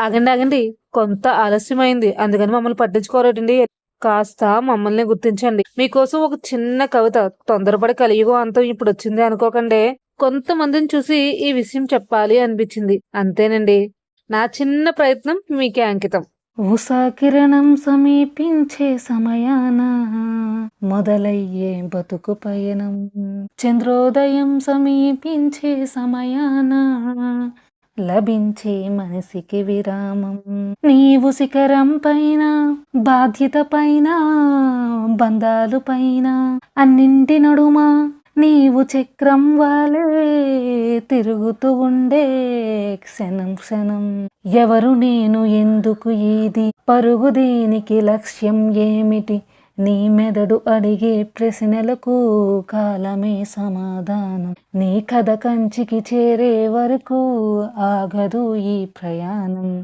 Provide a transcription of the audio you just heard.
ఆగండి ఆగండి. కొంత ఆలస్యమైంది. అందుకని మమ్మల్ని పట్టించుకోరటండి. కాస్త మమ్మల్ని గుర్తించండి. మీకోసం ఒక చిన్న కవిత తొందరపడి కలియుగం అంతం ఇప్పుడు వచ్చింది అనుకోకండి. కొంతమందిని చూసి ఈ విషయం చెప్పాలి అనిపించింది. అంతేనండి. నా చిన్న ప్రయత్నం మీకే అంకితం. ఉషా కిరణం సమీపించే సమయాన మొదలయ్యే బతుకు పయనం. చంద్రోదయం సమీపించే సమయాన లభించే మనసికి విరామం. నీవు శిఖరం పైన బాధ్యత పైన బంధాలు పైన అన్నింటి నడుమ నీవు చక్రం వాలే తిరుగుతూ ఉండే క్షణం క్షణం. ఎవరు నేను ఎందుకు ఇది? పరుగు దేనికి లక్ష్యం ఏమిటి? నీ మెదడు అడిగే ప్రశ్నలకు కాలమే సమాధానం. నీ కథ కంచికి చేరే వరకు ఆగదు ఈ ప్రయాణం.